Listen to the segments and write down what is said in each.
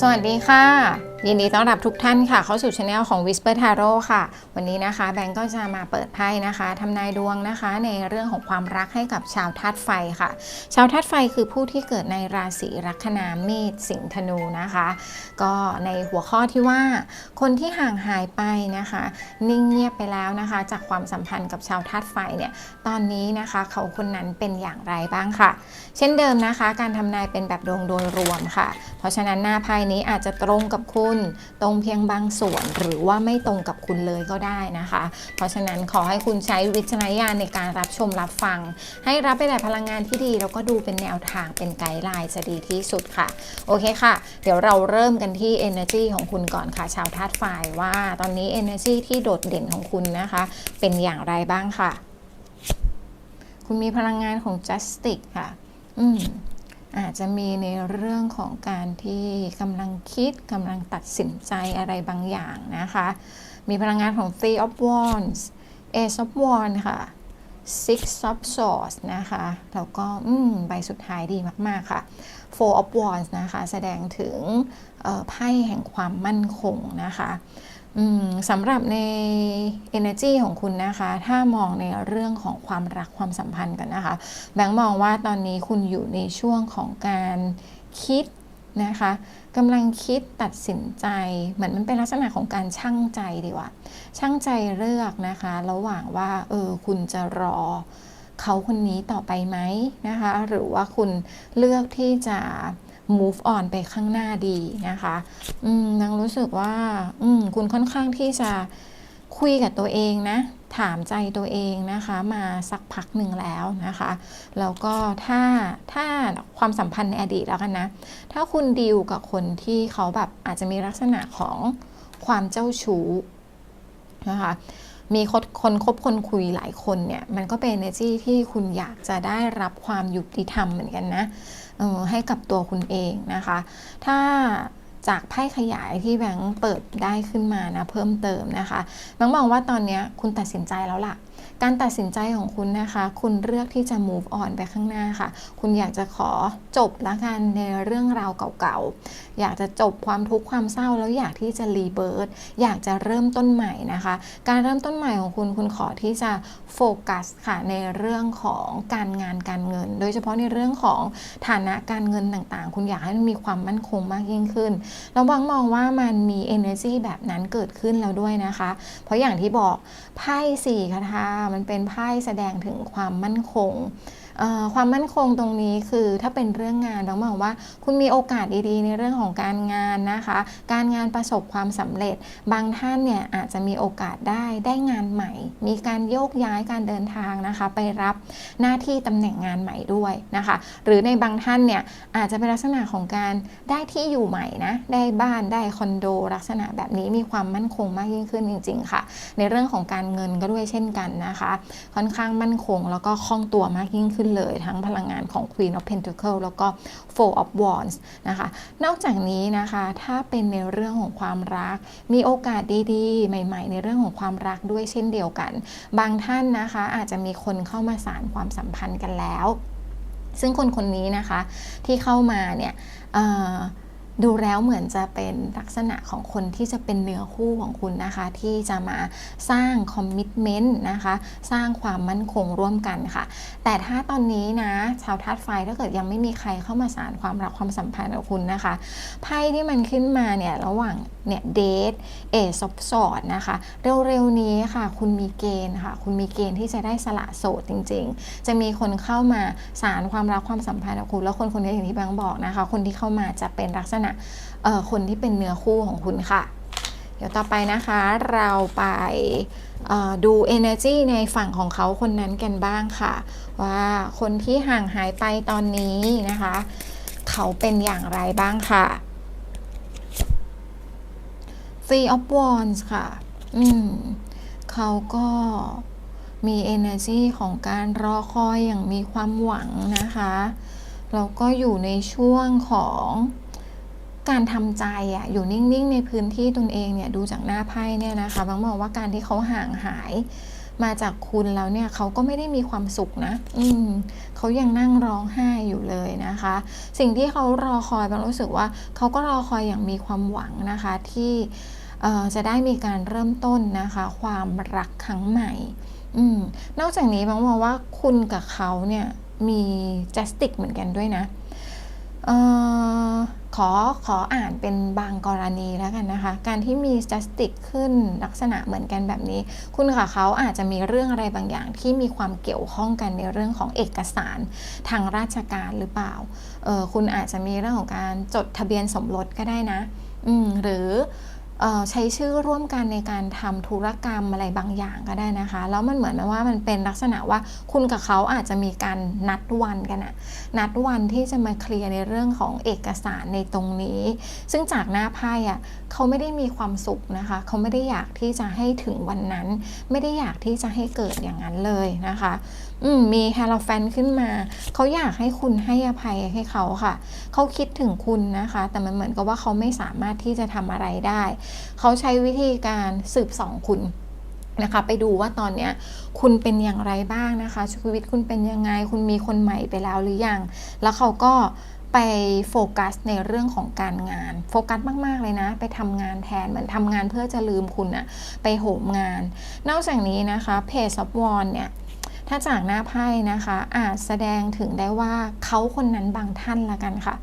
สวัสดีค่ะ ยินดีต้อนรับทุกท่านค่ะ เข้าสู่ช anel ของ Whisper Tarot ค่ะ วันนี้นะคะ แบงก์ก็จะมาเปิดไพ่นะคะทำนายดวงนะคะ ในเรื่องของความรักให้กับชาวธาตุไฟค่ะ ชาวธาตุไฟคือผู้ที่เกิดในราศีลัคนาเมษสิงห์ธนูนะคะ ก็ในหัวข้อที่ว่า คนที่ห่างหายไปนะคะ นิ่งเงียบไปแล้วนะคะ จากความสัมพันธ์กับชาวธาตุไฟเนี่ยตอนนี้นะคะ เขาคนนั้นเป็นอย่างไรบ้างค่ะ เช่นเดิมนะคะ การทำนายเป็นแบบดวงโดยรวมค่ะ เพราะฉะนั้นหน้าไพ่นี้อาจจะตรงกับคุณตรงเพียงบางส่วนหรือว่าไม่ตรงกับคุณเลยก็ได้นะคะ เพราะฉะนั้นขอให้คุณใช้วิจารณญาณในการรับชมรับฟัง ให้รับไปแต่พลังงานที่ดี แล้วก็ดูเป็นแนวทางเป็นไกด์ไลน์จะดีที่สุดค่ะ โอเคค่ะ เดี๋ยวเราเริ่มกันที่ energy ของคุณก่อนค่ะ ชาวธาตุไฟว่าตอนนี้ energy ที่โดดเด่นของคุณนะคะ เป็นอย่างไรบ้างค่ะ คุณมีพลังงานของ justice ค่ะ อืม อาจจะมีในเรื่องของการที่กำลังคิดกำลังตัดสินใจอะไรบางอย่างนะคะ มีพลังงานของ Three of Wands Ace of Wands ค่ะ Six of Swords นะคะ แล้วก็อืมใบสุดท้ายดีมาก ๆ ค่ะ Four of Wands นะคะ แสดงถึงไพ่แห่งความมั่นคงนะคะ สำหรับใน energy ของคุณนะคะ ถ้ามองในเรื่องของความรักความสัมพันธ์กันนะคะ แบงค์มองว่าตอนนี้คุณอยู่ในช่วงของการคิดนะคะกำลังคิดตัดสินใจ เหมือนมันเป็นลักษณะของการชั่งใจดีกว่าชั่งใจเลือกนะคะ ระหว่างว่าเออคุณจะรอเขาคนนี้ต่อไปไหมนะคะ หรือว่าคุณเลือกที่จะ move on ไปข้างหน้าดีนะคะอืมนังรู้สึกว่า อืมคุณค่อนข้างที่จะคุยกับตัวเองนะ ถามใจตัวเองนะคะ มาสักพักหนึ่งแล้วนะคะ แล้วก็ถ้าถ้าความสัมพันธ์ในอดีตแล้วกันนะ ถ้าคุณดีลกับคนที่เขาแบบอาจจะมีลักษณะของความเจ้าชู้นะคะ มีคนคนคบคนคุยหลายคนเนี่ยมันก็เป็น energy ที่คุณอยากจะได้รับความยุติธรรมเหมือนกันนะออให้กับตัวคุณเองนะคะ ถ้าจากไพ่ขยายที่แบงค์เปิดได้ขึ้นมานะเพิ่มเติมนะคะแบงค์มองว่าตอนนี้คุณตัดสินใจแล้วล่ะ การตัดสินใจของคุณนะคะ คุณเลือกที่จะ move on ไปข้างหน้าค่ะ คุณอยากจะขอจบละกันในเรื่องราวเก่าๆ อยากจะจบความทุกข์ความเศร้า แล้วอยากที่จะรีเบิร์ตอยากจะเริ่มต้นใหม่นะคะ การเริ่มต้นใหม่ของคุณ คุณขอที่จะโฟกัสค่ะในเรื่องของการงานการเงิน โดยเฉพาะในเรื่องของฐานะการเงินต่างๆ คุณอยากให้มันมีความมั่นคงมากยิ่งขึ้นแล้วบางมองว่ามันมี energy แบบนั้นเกิดขึ้นแล้วด้วยนะคะ เพราะอย่างที่บอกไพ่สี่คาถามันเป็นไพ่แสดงถึงความมั่นคง ความมั่นคงตรงนี้คือถ้าเป็นเรื่องงานต้องมองว่า คุณมีโอกาสดีๆในเรื่องของการงานนะคะ การงานประสบความสำเร็จ บางท่านเนี่ยอาจจะมีโอกาสได้ได้งานใหม่ มีการโยกย้ายการเดินทางนะคะ ไปรับหน้าที่ตำแหน่งงานใหม่ด้วยนะคะ หรือในบางท่านเนี่ยอาจจะเป็นลักษณะของการได้ที่อยู่ใหม่นะได้บ้านได้คอนโดลักษณะแบบนี้มีความมั่นคงมากยิ่งขึ้นจริง ๆ ค่ะ ในเรื่องของการเงินก็ด้วยเช่นกันนะคะ ค่อนข้างมั่นคงแล้วก็คล่องตัวมากยิ่งขึ้นเลยทั้งพลังงานของ Queen of Pentacles แล้วก็ Four of Wands นะคะ นอกจากนี้นะคะถ้าเป็นในเรื่องของความรัก มีโอกาสดีๆ ใหม่ ๆ ในเรื่องของความรักด้วยเช่นเดียวกัน บางท่านนะคะอาจจะมีคนเข้ามาสารความสัมพันธ์กันแล้ว ซึ่งคนคนนี้นะคะที่เข้ามาเนี่ย ดูแล้วเหมือนจะเป็นลักษณะของคนที่จะเป็นเนื้อคู่ของคุณนะคะ ที่จะมาสร้างคอมมิชเมนต์นะคะ สร้างความมั่นคงร่วมกันค่ะ แต่ถ้าตอนนี้นะ ชาวธาตุไฟถ้าเกิดยังไม่มีใครเข้ามาสารความรักความสัมพันธ์กับคุณนะคะไพ่ที่มันขึ้นมาเนี่ยระหว่างเนี่ยเดทเอซอบสอดนะคะ เร็วๆนี้ค่ะ คุณมีเกณฑ์ค่ะ คุณมีเกณฑ์ที่จะได้สละโสดจริง ๆ จะมีคนเข้ามาสารความรักความสัมพันธ์กับคุณ แล้วคนคนนี้อย่างที่แบงบอกนะคะ คนที่เข้ามาจะเป็นลักษณะเอ่อคนที่เป็นเนื้อคู่ของคุณค่ะ เดี๋ยวต่อไปนะคะเราไปดู energy ในฝั่งของเขาคนนั้นกันบ้างค่ะ ว่าคนที่ห่างหายไปตอนนี้นะคะ เขาเป็นอย่างไรบ้างค่ะ Three of Wands ค่ะ อืม เขาก็มี energy ของการรอคอยอย่างมีความหวังนะคะ แล้วก็อยู่ในช่วงของ การทำใจอะอยู่นิ่งๆ ในพื้นที่ตนเองเนี่ยดูจากหน้าไพ่เนี่ยนะคะบางมองว่าการที่เขาห่างหายมาจากคุณแล้วเนี่ยเขาก็ไม่ได้มีความสุขนะ อืมเขายังนั่งร้องไห้อยู่เลยนะคะ สิ่งที่เขารอคอยบางรู้สึกว่าเขาก็รอคอยอย่างมีความหวังนะคะที่จะได้มีการเริ่มต้นนะคะ ความรักครั้งใหม่อืมนอกจากนี้บางมองว่าคุณกับเขาเนี่ยมีจัสติกเหมือนกันด้วยนะเออ ขอขออ่านเป็นบางกรณีแล้วกันนะคะ การที่มีสถิติขึ้นลักษณะเหมือนกันแบบนี้ คุณค่ะเขาอาจจะมีเรื่องอะไรบางอย่างที่มีความเกี่ยวข้องกันในเรื่องของเอกสารทางราชการหรือเปล่าเออคุณอาจจะมีเรื่องของการจดทะเบียนสมรสก็ได้นะ อืมหรือ ใช้ชื่อร่วมกันในการทำธุรกรรมอะไรบางอย่างก็ได้นะคะ แล้วมันเหมือนว่ามันเป็นลักษณะว่าคุณกับเขาอาจจะมีการนัดวันกันอะนัดวันที่จะมาเคลียร์ในเรื่องของเอกสารในตรงนี้ ซึ่งจากหน้าไพ่อะเขาไม่ได้มีความสุขนะคะ เขาไม่ได้อยากที่จะให้ถึงวันนั้น ไม่ได้อยากที่จะให้เกิดอย่างนั้นเลยนะคะมมีแฮร์แฟนขึ้นมา เขาอยากให้คุณให้อภัยให้เขาค่ะ เขาคิดถึงคุณนะคะ แต่มันเหมือนกับว่าเขาไม่สามารถที่จะทำอะไรได้เขาใช้วิธีการสืบสองคุณนะคะ ไปดูว่าตอนเนี้ยคุณเป็นอย่างไรบ้างนะคะ ชีวิตคุณเป็นยังไง คุณมีคนใหม่ไปแล้วหรือยัง แล้วเขาก็ไปโฟกัสในเรื่องของการงาน โฟกัสมาก ๆ เลยนะ ไปทำงานแทน เหมือนทำงานเพื่อจะลืมคุณอะไปโหมงาน นอกจากนี้นะคะเพจซับวอนเนี่ย ถ้าจากหน้าไพ่นะคะ อาจแสดงถึงได้ว่าเขาคนนั้นบางท่านละกันค่ะ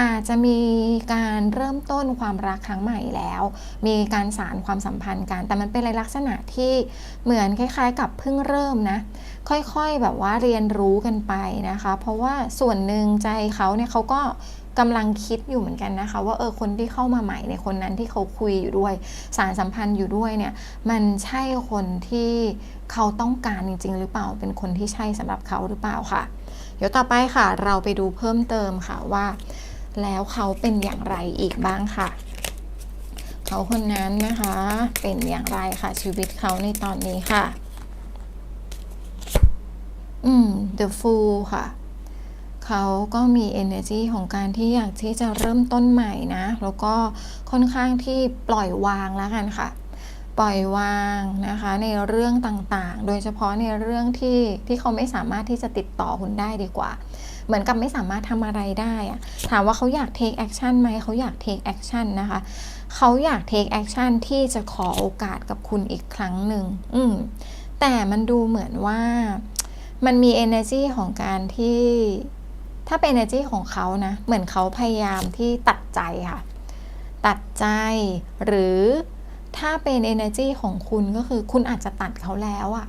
อาจจะมีการเริ่มต้นความรักครั้งใหม่แล้ว มีการสารความสัมพันธ์กัน แต่มันเป็นลักษณะที่เหมือนคล้ายๆ กับเพิ่งเริ่มนะ ค่อยๆแบบว่าเรียนรู้กันไปนะคะ เพราะว่าส่วนหนึ่งใจเขาเนี่ยเขาก็ กำลังคิดอยู่เหมือนกันนะคะ ว่าเออคนที่เข้ามาใหม่ในคนนั้นที่เขาคุยอยู่ด้วย สารสัมพันธ์อยู่ด้วยเนี่ยมันใช่คนที่เขาต้องการจริง ๆ หรือเปล่าเป็นคนที่ใช่สำหรับเขาหรือเปล่าค่ะ เดี๋ยวต่อไปค่ะ เราไปดูเพิ่มเติมค่ะว่า แล้วเขาเป็นอย่างไรอีกบ้างค่ะ เขาคนนั้นนะคะ เป็นอย่างไรค่ะชีวิตเขาในตอนนี้ค่ะ อืม The Fool ค่ะ เขาก็มี energy ของการที่อยากที่จะเริ่มต้นใหม่นะ แล้วก็ค่อนข้างที่ปล่อยวางแล้วกันค่ะ ปล่อยวางนะคะในเรื่องต่างๆ โดยเฉพาะในเรื่องที่ที่เขาไม่สามารถที่จะติดต่อคุณได้ดีกว่า เหมือนกับไม่สามารถทำอะไรได้อะถามว่าเขาอยาก take action ไหมเขาอยาก take action นะคะเขาอยาก take action ที่จะขอโอกาสกับคุณอีกครั้งหนึ่งอืมแต่มันดูเหมือนว่ามันมี energy ของการที่ ถ้าเป็น energy ของเขานะ เหมือนเขาพยายามที่ตัดใจค่ะ ตัดใจหรือ ถ้าเป็น energy ของคุณก็คือคุณอาจจะตัดเขาแล้วอะ่ะ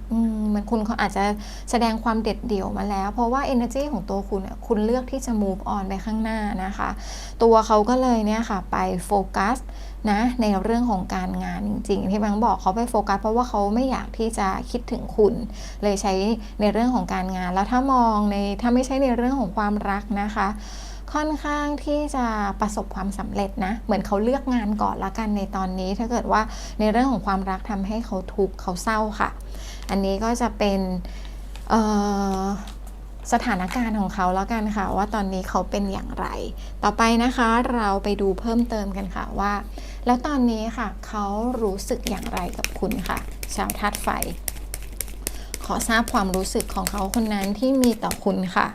มันคุณเขาอาจจะแสดงความเด็ดเดี่ยวมาแล้ว เพราะว่า energy ของตัวคุณอะคุณเลือกที่จะ move on ไปข้างหน้านะคะ ตัวเขาก็เลยเนี่ยค่ะ ไปโฟกัสนะในเรื่องของการงานจริง ๆ ที่บางบอกเขาไปโฟกัส เพราะว่าเขาไม่อยากที่จะคิดถึงคุณ เลยใช้ในเรื่องของการงาน แล้วถ้ามองในถ้าไม่ใช่ในเรื่องของความรักนะคะ ค่อนข้างที่จะประสบความสำเร็จนะ เหมือนเขาเลือกงานก่อนละกันในตอนนี้ ถ้าเกิดว่าในเรื่องของความรักทำให้เขาทุกข์เขาเศร้าค่ะ อันนี้ก็จะเป็นสถานการณ์ของเขาแล้วกันค่ะ ว่าตอนนี้เขาเป็นอย่างไร ต่อไปนะคะเราไปดูเพิ่มเติมกันค่ะว่า แล้วตอนนี้ค่ะเขารู้สึกอย่างไรกับคุณค่ะ ชาวธาตุไฟ ขอทราบความรู้สึกของเขาคนนั้นที่มีต่อคุณค่ะ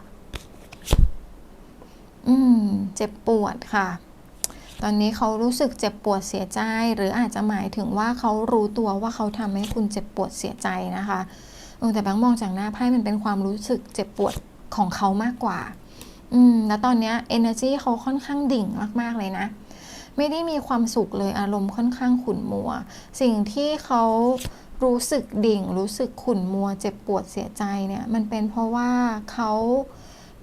อืม เจ็บปวดค่ะ ตอนนี้เขารู้สึกเจ็บปวดเสียใจ หรืออาจจะหมายถึงว่าเขารู้ตัวว่าเขาทำให้คุณเจ็บปวดเสียใจนะคะแต่บางมองจากหน้าไพ่มันเป็นความรู้สึกเจ็บปวดของเขามากกว่า อืม แล้วตอนนี้ energy เขาค่อนข้างดิ่งมาก ๆ เลยนะ ไม่ได้มีความสุขเลยอารมณ์ค่อนข้างขุ่นมัว สิ่งที่เขารู้สึกดิ่ง รู้สึกขุ่นมัว เจ็บปวดเสียใจเนี่ย มันเป็นเพราะว่าเขา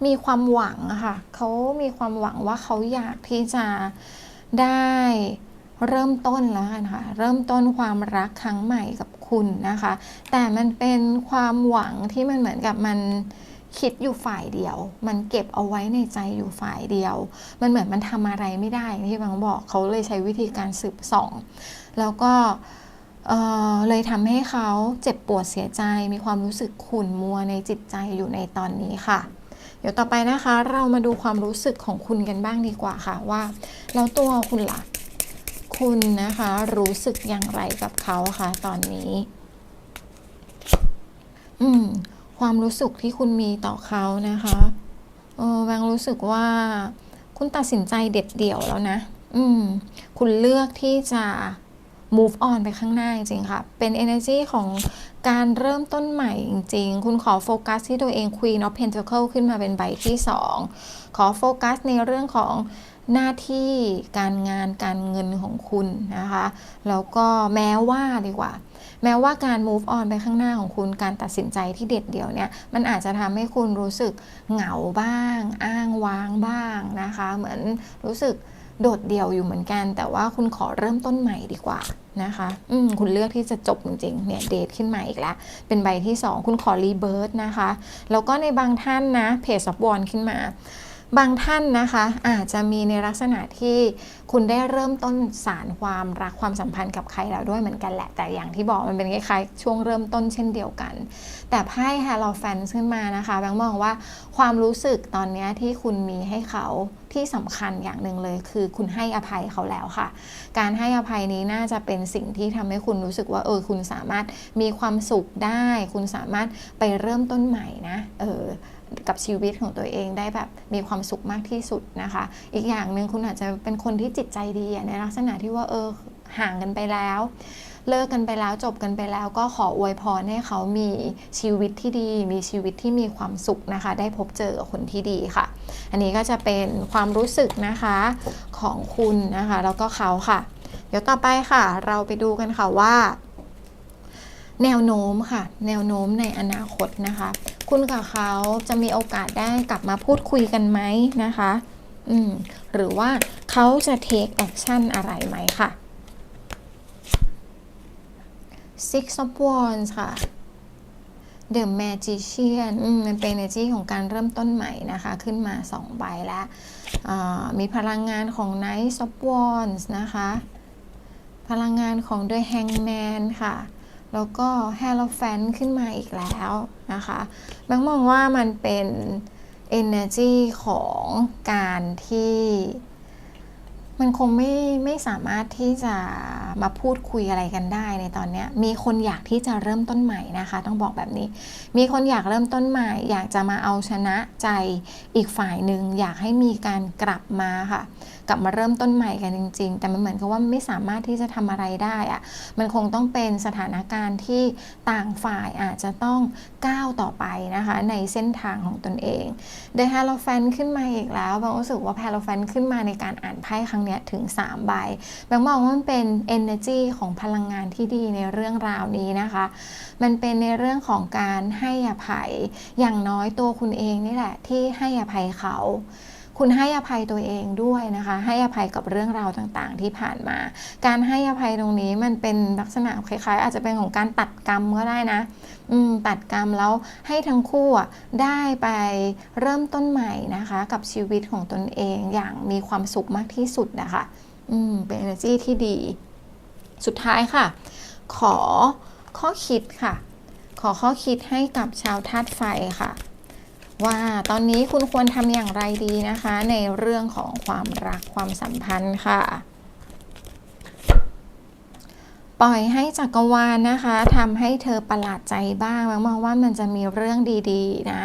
มีความหวังอะค่ะเขามีความหวังว่าเขาอยากที่จะได้เริ่มต้นแล้วกันค่ะเริ่มต้นความรักครั้งใหม่กับคุณนะคะ แต่มันเป็นความหวังที่มันเหมือนกับมันคิดอยู่ฝ่ายเดียว มันเก็บเอาไว้ในใจอยู่ฝ่ายเดียว มันเหมือนมันทำอะไรไม่ได้ที่บางบอกเขาเลยใช้วิธีการสืบส่อง แล้วก็เอ่อเลยทำให้เขาเจ็บปวดเสียใจ มีความรู้สึกขุ่นมัวในจิตใจอยู่ในตอนนี้ค่ะ เดี๋ยวต่อไปนะคะ เรามาดูความรู้สึกของคุณกันบ้างดีกว่าค่ะว่า แล้วตัวคุณล่ะ คุณนะคะรู้สึกอย่างไรกับเขาคะตอนนี้ อืม ความรู้สึกที่คุณมีต่อเขานะคะเออแบงรู้สึกว่า คุณตัดสินใจเด็ดเดี่ยวแล้วนะ อืม คุณเลือกที่จะ move on ไปข้างหน้าจริงๆค่ะ เป็น energy ของการเริ่มต้นใหม่จริงๆ คุณขอโฟกัสที่ตัวเอง Queen of Pentacle ขึ้นมาเป็นใบที่ 2 ขอโฟกัสในเรื่องของหน้าที่การงานการเงินของคุณนะคะ แล้วก็แม้ว่าดีกว่า แม้ว่าการ move on ไปข้างหน้าของคุณการตัดสินใจที่เด็ดเดี่ยวเนี่ย มันอาจจะทำให้คุณรู้สึกเหงาบ้าง อ้างว้างบ้างนะคะ เหมือนรู้สึกโดดเดี่ยวอยู่เหมือนกัน แต่ว่าคุณขอเริ่มต้นใหม่ดีกว่า นะคะอืมคุณเลือกที่จะจบจริงๆ เนี่ยเดทขึ้นมาอีกแล้ว เป็นใบที่ 2 คุณขอรีเบิร์ตนะคะ แล้วก็ในบางท่านนะเพจซับวอนขึ้นมา บางท่านนะคะอาจจะมีในลักษณะที่คุณได้เริ่มต้นสารความรักความสัมพันธ์กับใครแล้วด้วยเหมือนกันแหละ แต่อย่างที่บอกมันเป็นคล้ายๆช่วงเริ่มต้นเช่นเดียวกัน แต่ไพ่ฮาโลแฟนขึ้นมานะคะแบงค์มองว่าความรู้สึกตอนนี้ที่คุณมีให้เขาที่สำคัญอย่างหนึ่งเลยคือคุณให้อภัยเขาแล้วค่ะ การให้อภัยนี้น่าจะเป็นสิ่งที่ทำให้คุณรู้สึกว่าเออคุณสามารถมีความสุขได้ คุณสามารถไปเริ่มต้นใหม่นะเออ กับชีวิตของตัวเองได้แบบมีความสุขมากที่สุดนะคะ อีกอย่างหนึ่งคุณอาจจะเป็นคนที่จิตใจดีในลักษณะที่ว่าเออห่างกันไปแล้วเลิกกันไปแล้วจบกันไปแล้วก็ขออวยพรให้เขามีชีวิตที่ดี มีชีวิตที่มีความสุขนะคะ ได้พบเจอกับคนที่ดีค่ะ อันนี้ก็จะเป็นความรู้สึกนะคะของคุณนะคะ แล้วก็เขาค่ะ เดี๋ยวต่อไปค่ะ เราไปดูกันค่ะว่า แนวโน้มค่ะ แนวโน้มในอนาคตนะคะ คุณกับเขาจะมีโอกาสได้กลับมาพูดคุยกันไหมนะคะอืมหรือว่าเขาจะ take action อะไรไหมค่ะ Six of Wands ค่ะ The Magician อืมมันเป็น energy ของการเริ่มต้นใหม่นะคะ ขึ้นมา2ใบแล้ว มีพลังงานของ Knight of Wands นะคะ พลังงานของ The Hangman ค่ะ แล้วก็ h a l o p h a n t ขึ้นมาอีกแล้วนะคะแบงมองว่ามันเป็น energy ของการที่มันคงไม่ไม่สามารถที่จะมาพูดคุยอะไรกันได้ในตอนนี้มีคนอยากที่จะเริ่มต้นใหม่นะคะ ต้องบอกแบบนี้ มีคนอยากเริ่มต้นใหม่ อยากจะมาเอาชนะใจอีกฝ่ายหนึ่งอยากให้มีการกลับมาค่ะ กลับมาเริ่มต้นใหม่กันจริง ๆ แต่มันเหมือนกับว่าไม่สามารถที่จะทำอะไรได้อะมันคงต้องเป็นสถานการณ์ที่ต่างฝ่ายอาจจะต้องก้าวต่อไปนะคะในเส้นทางของตนเองเดฮาโลแฟนขึ้นมาอีกแล้วบางรู้สึกว่าแพโลแฟนขึ้นมาในการอ่านไพ่ครั้งนี้ถึง 3 ใบบางมองว่ามันเป็น energy ของพลังงานที่ดีในเรื่องราวนี้นะคะ มันเป็นในเรื่องของการให้อภัยอย่างน้อยตัวคุณเองนี่แหละที่ให้อภัยเขา คุณให้อภัยตัวเองด้วยนะคะ ให้อภัยกับเรื่องราวต่างๆ ที่ผ่านมา การให้อภัยตรงนี้มันเป็นลักษณะคล้ายๆ อาจจะเป็นของการตัดกรรมก็ได้นะตัดกรรมแล้วให้ทั้งคู่ได้ไปเริ่มต้นใหม่นะคะ กับชีวิตของตนเองอย่างมีความสุขมากที่สุดนะคะอืมเป็น energy ที่ดี สุดท้ายค่ะ ขอข้อคิดค่ะ ขอข้อคิดให้กับชาวธาตุไฟค่ะ ว่าตอนนี้คุณควรทำอย่างไรดีนะคะ ในเรื่องของความรักความสัมพันธ์ค่ะ ปล่อยให้จักรวาลนะคะทำให้เธอประหลาดใจบ้างมองว่ามันจะมีเรื่องดีๆนะ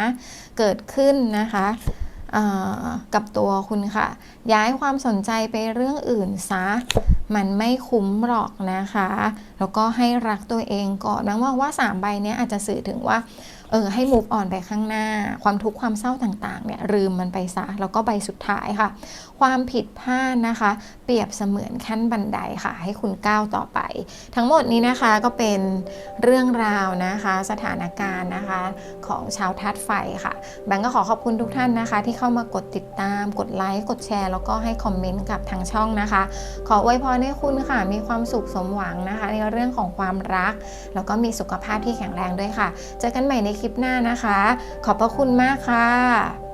เกิดขึ้นนะคะกับตัวคุณค่ะ ย้ายความสนใจไปเรื่องอื่นซะ มันไม่คุ้มหรอกนะคะ แล้วก็ให้รักตัวเองก่อนแบงค์มองว่า3ใบนี้อาจจะสื่อถึงว่า เออให้ move on ไปข้างหน้า ความทุกข์ความเศร้าต่างๆเนี่ยลืมมันไปซะแล้วก็ใบสุดท้ายค่ะ ความผิดพลาดนะคะ เปรียบเสมือนขั้นบันไดค่ะ ให้คุณก้าวต่อไป ทั้งหมดนี้นะคะก็เป็นเรื่องราวนะคะ สถานการณ์นะคะ ของชาวทัดไฟค่ะ แบงก์ก็ขอขอบคุณทุกท่านนะคะ ที่เข้ามากดติดตาม กดไลค์กดแชร์ แล้วก็ให้คอมเมนต์กับทางช่องนะคะ ขออวยพรให้คุณค่ะ มีความสุขสมหวังนะคะ ในเรื่องของความรัก แล้วก็มีสุขภาพที่แข็งแรงด้วยค่ะ เจอกันใหม่ในคลิปหน้านะคะ ขอบพระคุณมากค่ะ